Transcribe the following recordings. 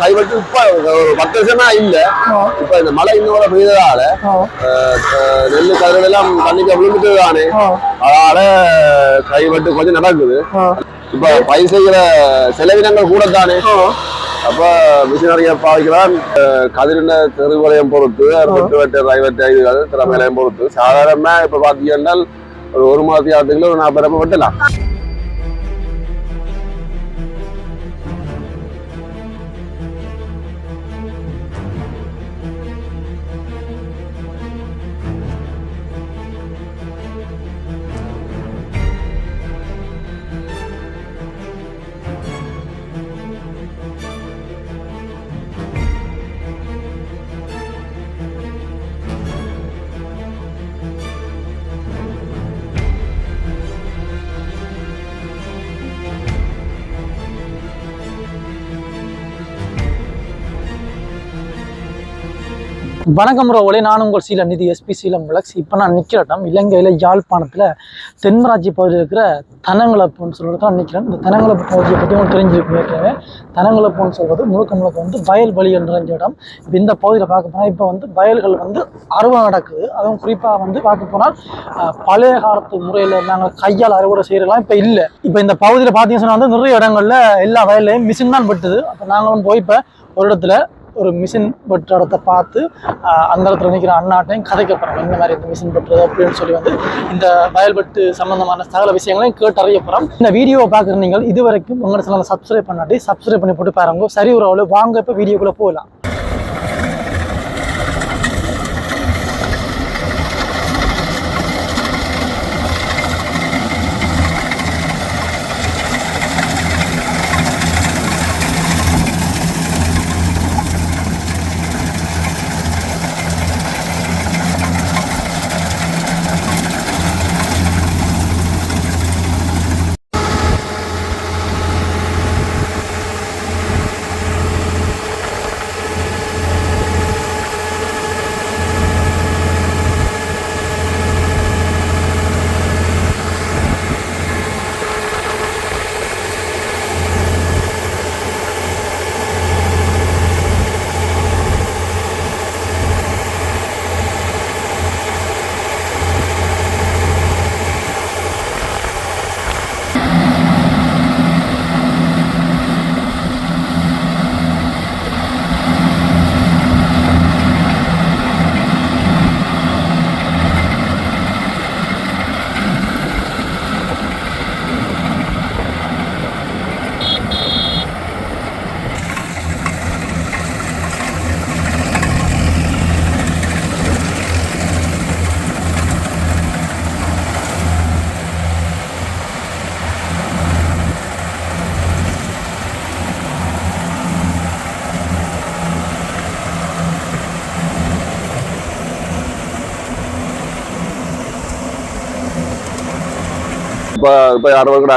கைவெட்டு இப்ப ஒரு பத்து வருஷமா இல்ல. இப்ப இந்த மழை இன்னும் பெய்ததால நெல்லு கதிர்கள் எல்லாம் தண்ணிக்கு விழுந்துட்டு தானே. அதனால கைவெட்டு கொஞ்சம் நடக்குது. இப்ப பயிர் செய்கிற செலவினங்கள் கூட தானே அப்ப மிஷினரிய பாவிக்கலாம் கதிரின தெருவலையம் பொறுத்து வெட்டு வெட்டு ரைவெட்டு இதுகள் திறமையிலையும் பொறுத்து. சாதாரணமா இப்ப பாத்தீங்கன்னா ஒரு ஒரு மாதத்தி ஆத்துக்குள்ள ஒரு நாற்பது ரூபாய் வெட்டலாம். வணக்கம் ரோவலே நான் உங்கள் சீலம் நிதி எஸ்பி சீலம் விளக்ஸ் இப்போ நான் நிற்கிற இடம் இலங்கையில் யாழ்ப்பாணத்தில் தென்மராட்சி பகுதியில் இருக்கிற தனங்களப்புன்னு சொல்கிறது தான் நிற்கிறேன் இந்த தனங்களப்பு பகுதியை பற்றி உங்களுக்கு தெரிஞ்சிருக்கும் ஏற்கனவே. தனங்களப்புன்னு சொல்வது முழுக்க முழுக்க வந்து வயல் வழி நிறைஞ்ச இடம். இப்போ இந்த பகுதியில் பார்க்க போனால் இப்போ வந்து வயல்கள் வந்து அறுவடை நடக்குது. அதுவும் குறிப்பாக வந்து பார்க்க போனால் பழைய காலத்து முறையில் நாங்கள் கையால் அறுவடை செய்கிறலாம் இப்போ இல்லை. இப்போ இந்த பகுதியில் பார்த்தீங்கன்னா சொன்னால் வந்து நிறைய இடங்களில் எல்லா வயல்லையும் மிஷின் தான் பட்டுது அப்போ நாங்களும் போய் இப்போ ஒரு இடத்துல ஒரு மிஷின் வெட்டுற இடத்த பார்த்து அந்த இடத்துல நிற்கிற அண்ணாட்டையும் கதைக்க போகிறோம் இந்த மாதிரி இந்த மிஷின் பெற்றது அப்படின்னு சொல்லி வந்து இந்த வயல்பட்டு சம்மந்தமான சகல விஷயங்களையும் கேட்டறிய போகிறோம் இந்த வீடியோவை பார்க்குற நீங்கள் இது வரைக்கும் உங்களோட சில சப்ஸ்கிரைப் பண்ணாட்டி சப்ஸ்கிரைப் பண்ணி போட்டு பாருங்க. சரி ஒரு அவ்வளோ வாங்க இப்போ வீடியோக்குள்ளே போகலாம். இப்ப இப்ப அறுபது கூட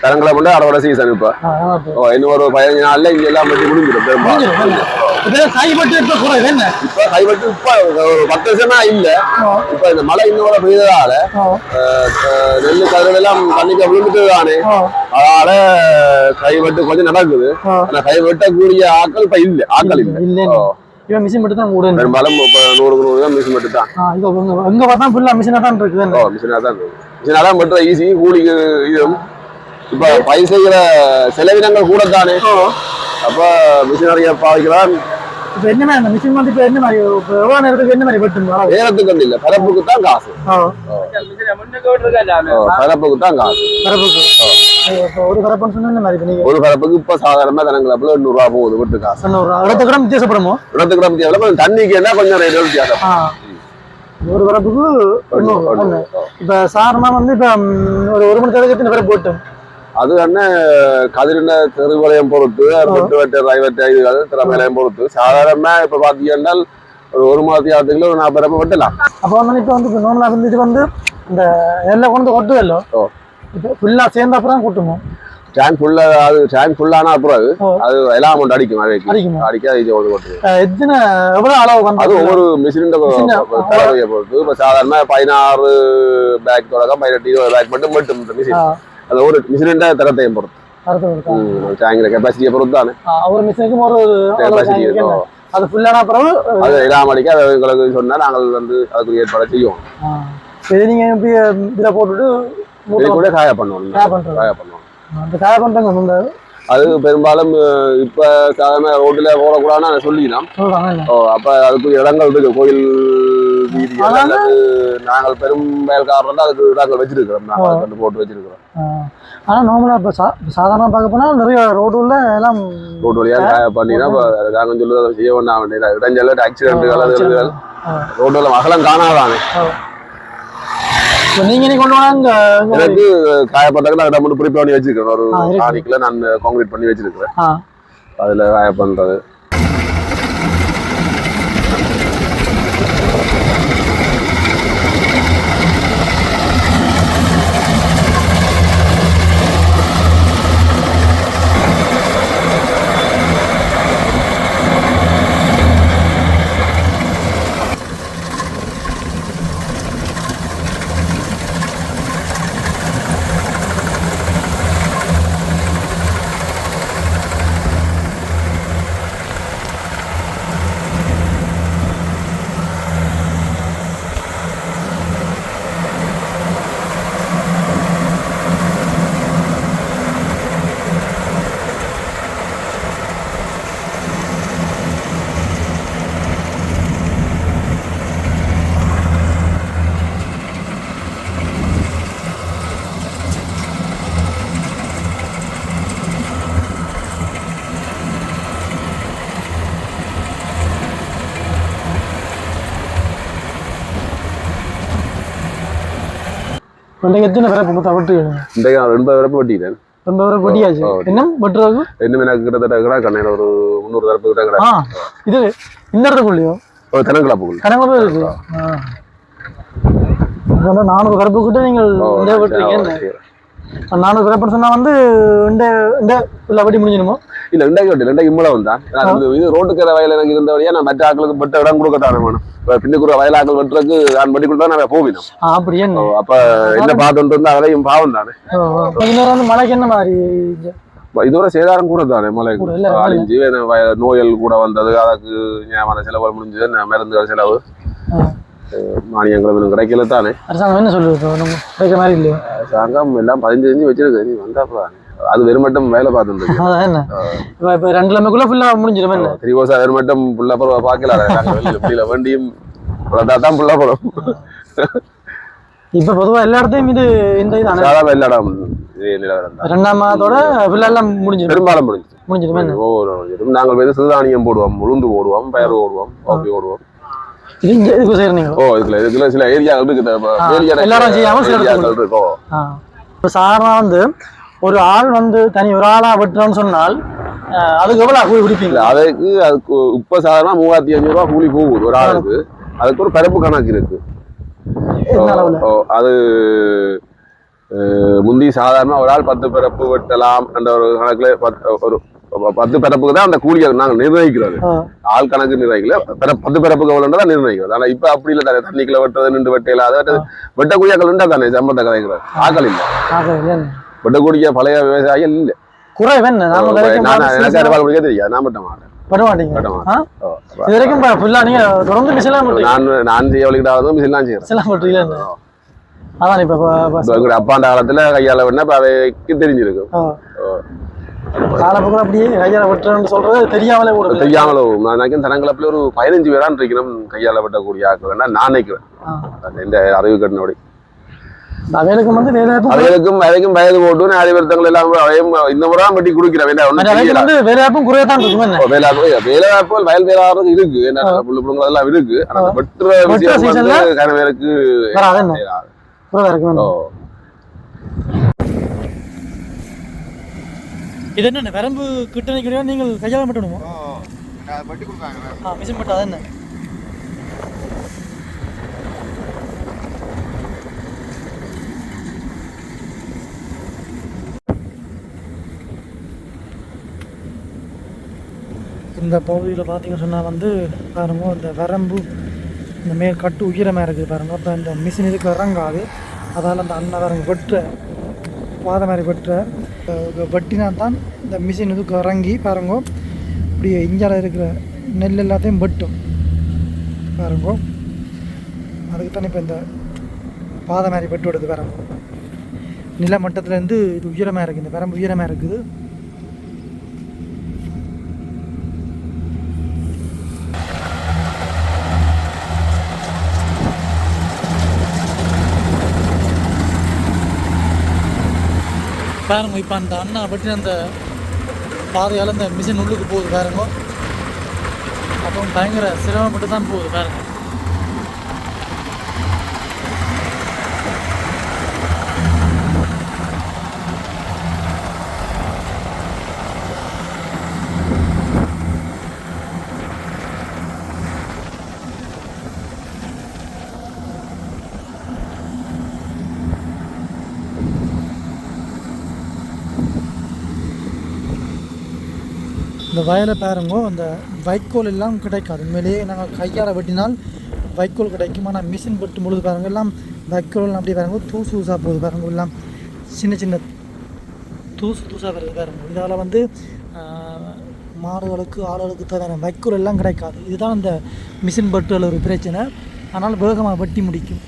தரங்களை கொண்டு அறுவடை சீசன் இப்ப. ஓ, இன்னும் ஒரு பதினஞ்சு நாள்ல இங்க எல்லாம் வெட்டி முடிஞ்சிடும் பெரும்பாலும் இப்போ குறைவு என்ன ஒரு பத்து வருஷமா இல்ல. இப்ப இந்த மழை இன்னும் பெய்ததால நெல்லு கதிர்கள் எல்லாம் தண்ணிக்கு விழுந்துட்டு தானே. அதனால கைவெட்டு கொஞ்சம் நடக்குது. ஆனா கை வெட்டக்கூடிய ஆட்கள் இப்ப இல்ல ஆட்கள் இல்ல இவன் மிஷின் மட்டும் தான் கூட பெரும்பாலும் நூறு நூறு தான் மிஷின் மட்டும் தான். எங்க பார்த்தா ஃபுல்லாக மிஷினாக தான் இருக்குது மிஷினா தான் இருக்கு தான் மட்டும் ஈஸி கூலிக்கு இதுவும். இப்ப பயிர் செய்கிற செலவினங்கள் கூட தானே அப்ப மிஷினரிய பாவிக்கலாம் இப்போ என்ன மாதிரி மிஷின் வந்து இப்போ என்ன மாதிரி இப்போ எவ்வளோ நேரத்துக்கு என்ன மாதிரி வெட்டுங்க நேரத்துக்கு இல்ல பரப்புக்கு தான் காசு. பரப்புக்கு தான் காசு. பரப்புக்கு. ஒரு பரப்புன்னு சொன்னா என்ன மாதிரி ஒரு பரப்புக்கு இப்ப சாதாரணமா தனங்களப்புல எண்ணூறு ரூபா போகுது விட்டு காசு. இடத்துக்கு வித்தியாசப்படுமோ? இடத்துக்கு தண்ணிக்கு என்ன கொஞ்சம் ரேட் வித்தியாசம். ஆ. ஒரு பரப்புக்கு ஒன்று இப்போ சாதாரணமாக வந்து இப்போ ஒரு ஒரு மணி நேரத்துக்கு எத்தனை பேரை போட்டோம்? அது என்ன கதிரின தெருவலையம் பொறுத்து வெட்டு வெட்டு ரைவெட்டு இதுகள் திறமையிலையும் பொறுத்து. சாதாரணமா இப்ப பாத்தீங்கன்னா ஒரு ஒரு மாதத்தி ஆத்துக்குள்ள ஒரு நாற்பது ரூபாய் வெட்டலாம். அப்போ வந்து இப்போ வந்து இப்போ நார்மலாக வந்து இந்த எல்லாம் கொண்டு ஓ. இப்போ ஃபுல்லாக சேர்ந்த அப்புறம் கூட்டுமோ? டேங்க் ஃபுல்லா அது டேங்க் ஃபுல்லான அப்புறம் அது. அது எல்லாம் அமௌண்ட் அடிக்கும் அடிக்குமா. அடிக்க இது ஒன்று எத்தனை எவ்வளோ அளவு வந்து அது ஒவ்வொரு மிஷின் தரவையை பொறுத்து. இப்போ சாதாரண பதினாறு பேக் தொடக்கம் பதினெட்டு இருபது பேக் மட்டும் மட்டும் மிஷின். அது ஒரு மிஷின் தரத்தையும் பொறுத்து. டேங்கிற கெப்பாசிட்டியை பொறுத்து? தானே ஒரு மிஷினுக்கும் ஒரு இருக்கு. இருக்கும். அது ஃபுல்லான பிறகு அது இல்லாம அடிக்க அதை எங்களுக்கு சொன்னா நாங்கள் வந்து அதுக்கு ஏற்பாடு செய்வோம். சரி நீங்க இப்படி இதில் போட்டுட்டு கூட காய பண்ணுவோம். காய பண்ணுவோம். அது பெரும்பாலும் இப்ப சாதாரண ரோட்ல போடக்கூடாதுன்னு சொல்லிக்கலாம்? ஓ அப்ப அதுக்கு இடங்கள் இருக்கு. கோயில் வீதி நாங்கள் பெரும் வயல்காரர்கள் அதுக்கு இடங்கள் வச்சிருக்கிறோம். நாங்கள் போட்டு வச்சிருக்கிறோம். ஆனா நார்மலா இப்போ சா சாதாரண பார்க்க போனா நிறைய ரோடுல எல்லாம் ரோடு வழியா பண்ணினா நாங்கள் சொல்லுவது அதை செய்ய வேண்டாம். இடைஞ்சல் ஆக்சிடென்ட்டுகள் அது ஆ. ரோடுல அகலம் காணாதானே. நீங்க கொண்டு வாங்க இங்க எனக்கு காயப்பட்டதுக்கு நான் மட்டும் ப்ரிப்பேர் பண்ணி வச்சிருக்கேன் ஒரு ஆ, இருக்கு. டானிக்ல நான் கான்கிரீட் பண்ணி வச்சிருக்கிறேன். ஆ. அதுல காய பண்றது இன்றைக்கு எத்தனை பேரை மொத்தம் விட்டு இன்றைக்கு நான் ரெண்டு வரப்பு வெட்டிட்டேன் ரொம்ப பேரை வெட்டியாச்சு ஓ, என்ன வெட்டுறது இன்னும் எனக்கு கிட்டத்தட்ட கிடா கண்ணையில் ஒரு முந்நூறு வரப்பு கிட்ட கிடா இது இந்த இடத்துக்குள்ளயோ ஒரு தெனங்கிழப்புக்குள் கணக்கு பேர் இருக்கு நானூறு கருப்பு கிட்ட நீங்கள் நானூறு கருப்புன்னு சொன்னா வந்து இந்த இந்த இல்லை வெட்டி முடிஞ்சிடுமோ? இல்ல ரெண்டாயிரம் வெட்டி ரெண்டாயிரம் நான் இந்த இது ரோட்டுக்கிற வயல் எனக்கு இருந்த வழியா நான் மற்ற ஆட்களுக்கு பட்ட இடம் வேணும். இப்ப பின்னுக்குற வயலாக்கள் வெட்டுறதுக்கு நான் பண்ணி கொடுத்தா நான் போவினோம். ஆ அப்படி என்ன? அப்ப என்ன பார்த்துட்டு இருந்தா அதையும் பாவம் தானே. இன்னொரு வந்து மழைக்கு என்ன மாதிரி இது? இதோட சேதாரம் கூட தானே மலை அழிஞ்சு நோயல் கூட வந்தது அதுக்கு ஞாபக செலவு முடிஞ்சது மருந்துகள் செலவு. மானியங்களும் இன்னும் கிடைக்கல தானே. அரசாங்கம் என்ன சொல்லுது கிடைக்கிற மாதிரி இல்லையோ. அரசாங்கம் எல்லாம் பதினஞ்சு அஞ்சு வச்சிருக்கு. நீ வந்தா போறானே அது வெறும் மட்டும் வேலை பார்த்துட்டு அதான் இப்போ இப்போ ரெண்டு லம்பக்குள்ள ஃபுல்லாக முடிஞ்சிடும் என்ன? த்ரீ வருஷம் வெறும் மட்டும் புள்ள பருவ பார்க்கல வெளியில வண்டியும் தான் புள்ள பருவம் இப்போ பொதுவா எல்லா இடத்தையும் இது இந்த இதான சாதாரண எல்லா இடம் இதே ரெண்டாம் மாதத்தோட ஃபுல்லாக எல்லாம் முடிஞ்சிடும். பெரும்பாலும் முடிஞ்சு முடிஞ்சிடும் என்ன? ஒவ்வொரு முடிஞ்சிடும். நாங்கள் வந்து சிறுதானியம் போடுவோம் உளுந்து போடுவோம் பயிர் போடுவோம் காஃபி போடுவோம். இது இங்கே இதுக்கு செய்கிறீங்க ஓ இதுல இதுல சில ஏரியாக்கள் இருக்கு எல்லாரும் செய்யாம சில இருக்கும். இப்போ சாதாரண வந்து ஒரு ஆள் வந்து தனி ஒரு ஆளாக வெட்டுறோன்னு சொன்னால் அதுக்கு எவ்வளோ கூலி இல்ல பிடிப்பீங்க அதுக்கு அதுக்கு இப்ப சாதாரண மூவாயிரத்தி அஞ்சூறு ரூபா கூலி போகுது ஒரு ஆளுக்கு. அதுக்கு ஒரு பரப்பு கணக்கு இருக்கு. அது முந்தி சாதாரண ஒரு ஆள் பத்து பிறப்பு வெட்டலாம் என்ற ஒரு கணக்குல ஒரு பத்து பிறப்புக்கு தான் அந்த கூலியை நாங்கள் நிர்ணயிக்கிறது. ஆள் கணக்கு நிர்ணயிக்கல. பத்து பிறப்புக்கு எவ்வளோ தான் நிர்ணயிக்கிறது. ஆனா இப்ப அப்படி இல்லை தானே. தண்ணிக்குள்ள வெட்டுறது நின்று வெட்டையில அதை வெட்டக்கூடியாக்கள் உண்டா தானே? சம்பந்த கதைக்கிறது ஆக்கள் இல்லை. வெட்டக்கூடிய பழைய விவசாயிகள் இல்லை. எனக்கு பிடிக்க தெரியாது. நான் மாட்டேன். வரைக்கும் தொடர்ந்து நான் நான் செய்ய மிஷின்லாம் செய்யறேன். அதான் இப்போ அப்பாண்ட காலத்துல கையால வேணா இப்ப அவைக்கு தெரிஞ்சிருக்கும். காலப்போக்கில் அப்படியே கையால் வெட்டுறேன்னு சொல்றது தெரியாமலே கூட தெரியாமல நான் நினைக்கிறேன் ஒரு பதினஞ்சு பேரான் இருக்கிறோம் கையால வெட்டக்கூடிய ஆக்கள் வேணா நான் நினைக்கிறேன். இந்த அறிவு கட்டினோடி அவைகளுக்கு வந்து அவைகளுக்கும் அவைக்கும் வயது போட்டு அறிவுறுத்தங்கள் எல்லாம் அவையும் இந்த முறை வெட்டி கொடுக்கிறேன். வேண்டாம் ஒன்றும் அவைக்கு தெரியல. வந்து வேலை வாய்ப்பும் குறைய தான் இருக்கும் என்ன? வேலை வேலை வாய்ப்புகள் வயல் வேலாவது இருக்கு. என்ன புள்ளுங்கள் எல்லாம் இருக்கு. ஆனா வெட்டுற விஷயம் வந்து கனவேலுக்கு இருக்கும் இது என்ன வரம்பு கிட்ட நிற்கிறீங்க நீங்கள் கையால் மட்டும் ஆ மிஷின் மட்டும் அது என்ன இந்த பகுதியில் பார்த்தீங்க சொன்னால் வந்து பாருங்க இந்த வரம்பு இந்த மேல் கட்டு உயரமாக இருக்குது பாருங்க. இப்போ இந்த மிஷின் இதுக்கு இறங்காது. அதால் அந்த அண்ணன் வரங்க வெட்டுற பாதை மாதிரி வெட்டுற வெட்டினா தான் இந்த மிஷின் இது இறங்கி பாருங்க இப்படி இஞ்சால் இருக்கிற நெல் எல்லாத்தையும் வெட்டும். பாருங்க அதுக்கு தானே இப்போ இந்த பாதை மாதிரி வெட்டு விடுது பாருங்க. நில மட்டத்துலேருந்து இது உயரமாக இருக்குது இந்த பெரம்பு உயரமாக இருக்குது. பாருங்க இப்போ அந்த அண்ணா வெட்டி அந்த பாதையால் அந்த மிஷின் உள்ளுக்கு போகுது பாருங்க அப்புறம் பயங்கர சிரமப்பட்டு தான் போகுது பாருங்க இந்த வயலை பாருங்கோ அந்த வைக்கோல் எல்லாம் கிடைக்காது. உண்மையிலேயே நாங்கள் கையால் வெட்டினால் வைக்கோல் கிடைக்கும்? ஆனால் மிஷின் வெட்டும் பொழுது பாருங்க எல்லாம் வைக்கோல் அப்படி அப்படியே பாருங்க தூசு தூசாக போகுது பாருங்க எல்லாம் சின்ன சின்ன தூசு தூசாக வருது பாருங்க. இதால் வந்து மாடுகளுக்கு ஆடுகளுக்கு தேவையான வைக்கோல் எல்லாம் கிடைக்காது. இதுதான் இந்த மிஷின் பட்டுகள் ஒரு பிரச்சனை. ஆனால் வேகமாக வெட்டி முடிக்கும்.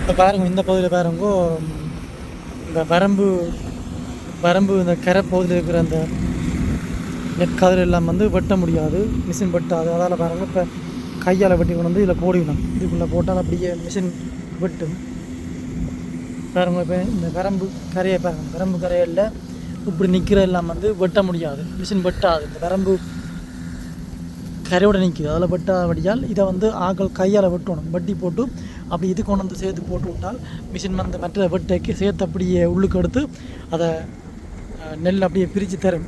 இப்போ பாருங்கள் இந்த பகுதியில் பாருங்கோ இந்த வரம்பு வரம்பு இந்த கரை பகுதியில் இருக்கிற அந்த நெற்காதல் எல்லாம் வந்து வெட்ட முடியாது. மிஷின் வெட்டாது. அதால் பாருங்கள் இப்போ கையால் வெட்டி கொண்டு வந்து இதில் போடிவிடும் இதுக்குள்ளே போட்டால் அப்படியே மிஷின் வெட்டும். பாருங்க இப்போ இந்த வரம்பு கரையை பாருங்கள் வரம்பு கரையில் இப்படி நிற்கிற எல்லாம் வந்து வெட்ட முடியாது. மிஷின் வெட்டாது. இந்த வரம்பு கரையோட நிற்கிது அதில் வெட்டாதபடியால் இதை வந்து ஆக்கள் கையால் வெட்டணும். வட்டி போட்டு அப்படி இது கொண்டு வந்து சேர்த்து போட்டு விட்டால் மிஷின் வந்து மற்ற வெட்டைக்கு சேர்த்து அப்படியே உள்ளுக்கு எடுத்து அதை நெல் அப்படியே பிரித்து தரும்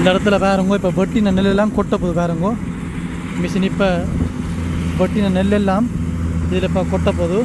இந்த இடத்துல பாருங்க இப்போ வெட்டின நெல்லெல்லாம் கொட்ட போகுது பாருங்க மிஷின் இப்போ வெட்டின நெல்லெல்லாம் இதில் இப்போ கொட்ட போகுது